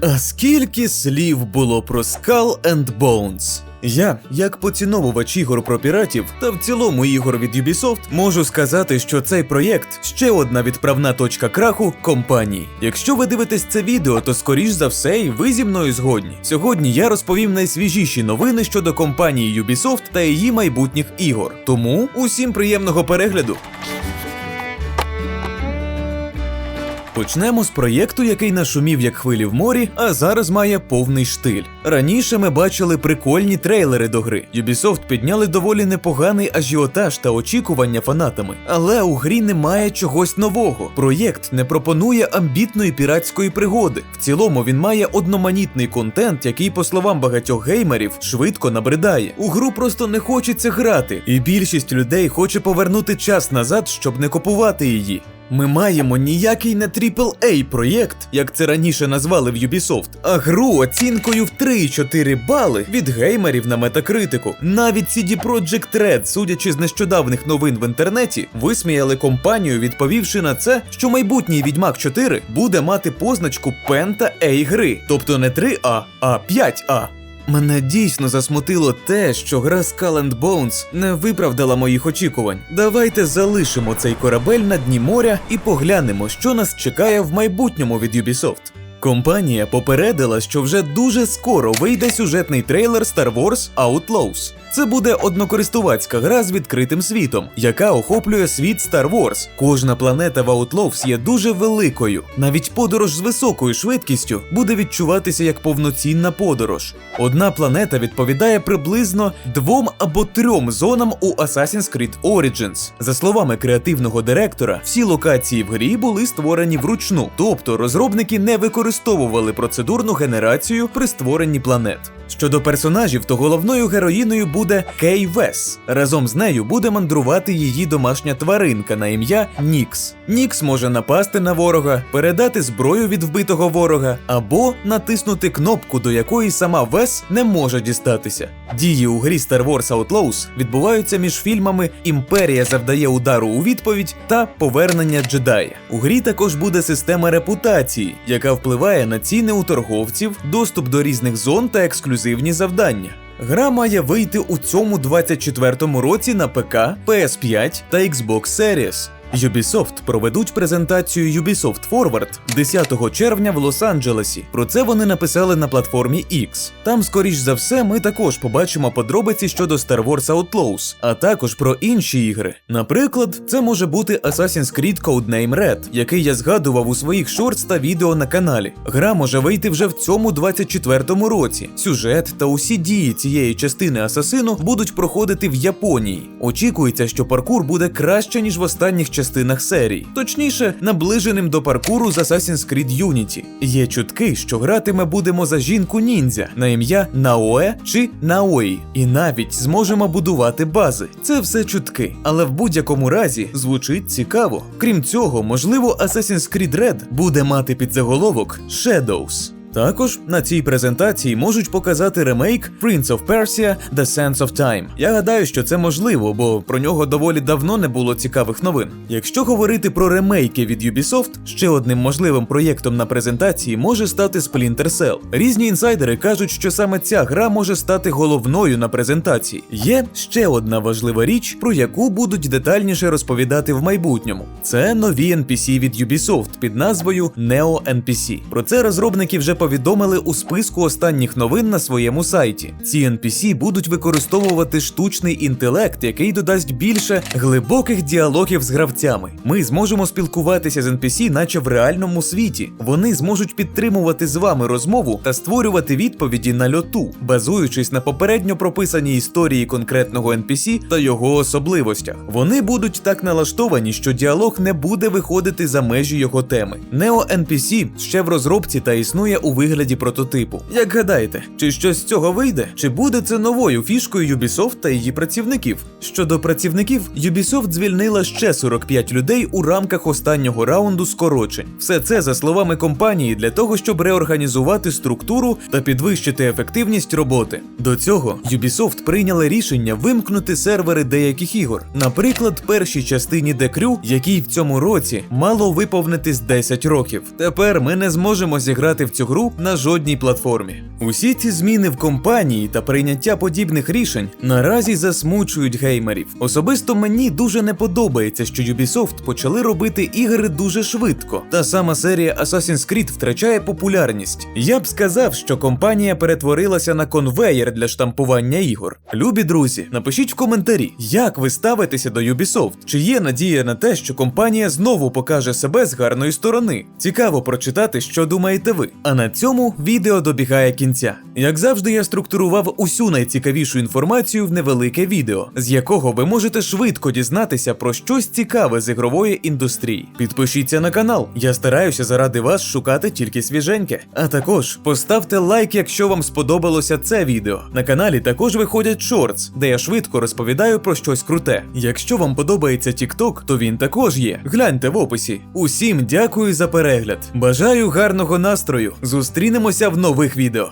А скільки слів було про Skull and Bones? Я, як поціновувач ігор про піратів та в цілому ігор від Ubisoft, можу сказати, що цей проєкт ще одна відправна точка краху компанії. Якщо ви дивитесь це відео, то скоріш за все і ви зі мною згодні. Сьогодні я розповім найсвіжіші новини щодо компанії Ubisoft та її майбутніх ігор. Тому усім приємного перегляду. Почнемо з проєкту, який нашумів як хвилі в морі, а зараз має повний штиль. Раніше ми бачили прикольні трейлери до гри. Ubisoft підняли доволі непоганий ажіотаж та очікування фанатами, але у грі немає чогось нового. Проєкт не пропонує амбітної піратської пригоди. В цілому він має одноманітний контент, який, по словам багатьох геймерів, швидко набридає. У гру просто не хочеться грати, і більшість людей хоче повернути час назад, щоб не купувати її. Ми маємо ніякий не AAA проєкт, як це раніше назвали в Ubisoft, а гру оцінкою в 3,4 бали від геймерів на метакритику. Навіть CD Projekt Red, судячи з нещодавних новин в інтернеті, висміяли компанію, відповівши на це, що майбутній Відьмак 4 буде мати позначку Пента A гри, тобто не 3А, а 5А. Мене дійсно засмутило те, що гра Skull and Bones не виправдала моїх очікувань. Давайте залишимо цей корабель на дні моря і поглянемо, що нас чекає в майбутньому від Ubisoft. Компанія попередила, що вже дуже скоро вийде сюжетний трейлер Star Wars Outlaws. Це буде однокористувацька гра з відкритим світом, яка охоплює світ Star Wars. Кожна планета в Outlaws є дуже великою. Навіть подорож з високою швидкістю буде відчуватися як повноцінна подорож. Одна планета відповідає приблизно двом або трьом зонам у Assassin's Creed Origins. За словами креативного директора, всі локації в грі були створені вручну, тобто розробники не використовували процедурну генерацію при створенні планет. Щодо персонажів, то головною героїною буде Кей Вес. Разом з нею буде мандрувати її домашня тваринка на ім'я Нікс. Нікс може напасти на ворога, передати зброю від вбитого ворога або натиснути кнопку, до якої сама Вес не може дістатися. Дії у грі Star Wars Outlaws відбуваються між фільмами Імперія завдає удару у відповідь та Повернення джедая. У грі також буде система репутації, яка впливає на ціни у торговців, доступ до різних зон та ексклюзивні завдання. Гра має вийти у цьому 24-му році на ПК, PS5 та Xbox Series. Ubisoft проведуть презентацію Ubisoft Forward 10 червня в Лос-Анджелесі. Про це вони написали на платформі X. Там, скоріш за все, ми також побачимо подробиці щодо Star Wars Outlaws, а також про інші ігри. Наприклад, це може бути Assassin's Creed Codename Red, який я згадував у своїх шортс та відео на каналі. Гра може вийти вже в цьому 24-му році. Сюжет та усі дії цієї частини асасину будуть проходити в Японії. Очікується, що паркур буде краще ніж в останніх частинах серії, точніше, наближеним до паркуру з Assassin's Creed Unity. Є чутки, що гратиме будемо за жінку ніндзя на ім'я Наоe чи Наої, і навіть зможемо будувати бази. Це все чутки, але в будь-якому разі звучить цікаво. Крім цього, можливо, Assassin's Creed Red буде мати підзаголовок Shadows. Також на цій презентації можуть показати ремейк Prince of Persia The Sands of Time. Я гадаю, що це можливо, бо про нього доволі давно не було цікавих новин. Якщо говорити про ремейки від Ubisoft, ще одним можливим проєктом на презентації може стати Splinter Cell. Різні інсайдери кажуть, що саме ця гра може стати головною на презентації. Є ще одна важлива річ, про яку будуть детальніше розповідати в майбутньому. Це нові NPC від Ubisoft під назвою Neo NPC. Про це розробники вже повідомили у списку останніх новин на своєму сайті. Ці NPC будуть використовувати штучний інтелект, який додасть більше глибоких діалогів з гравцями. Ми зможемо спілкуватися з NPC, наче в реальному світі. Вони зможуть підтримувати з вами розмову та створювати відповіді на льоту, базуючись на попередньо прописаній історії конкретного NPC та його особливостях. Вони будуть так налаштовані, що діалог не буде виходити за межі його теми. Neo NPC ще в розробці та існує у вигляді прототипу. Як гадаєте, чи щось з цього вийде? Чи буде це новою фішкою Ubisoft та її працівників? Щодо працівників, Ubisoft звільнила ще 45 людей у рамках останнього раунду скорочень. Все це за словами компанії для того, щоб реорганізувати структуру та підвищити ефективність роботи. До цього Ubisoft прийняли рішення вимкнути сервери деяких ігор, наприклад, першій частині Crew, якій в цьому році мало виповнитись 10 років. Тепер ми не зможемо зіграти в цю гру гру на жодній платформі. Усі ці зміни в компанії та прийняття подібних рішень наразі засмучують геймерів. Особисто мені дуже не подобається, що Ubisoft почали робити ігри дуже швидко. Та сама серія Assassin's Creed втрачає популярність. Я б сказав, що компанія перетворилася на конвеєр для штампування ігор. Любі друзі, напишіть в коментарі, як ви ставитеся до Ubisoft? Чи є надія на те, що компанія знову покаже себе з гарної сторони? Цікаво прочитати, що думаєте ви. А цьому відео добігає кінця. Як завжди, я структурував усю найцікавішу інформацію в невелике відео, з якого ви можете швидко дізнатися про щось цікаве з ігрової індустрії. Підпишіться на канал, я стараюся заради вас шукати тільки свіженьке. А також поставте лайк, якщо вам сподобалося це відео. На каналі також виходять шортс, де я швидко розповідаю про щось круте. Якщо вам подобається TikTok, то він також є. Гляньте в описі. Усім дякую за перегляд. Бажаю гарного настрою. Зустрінемося в нових відео.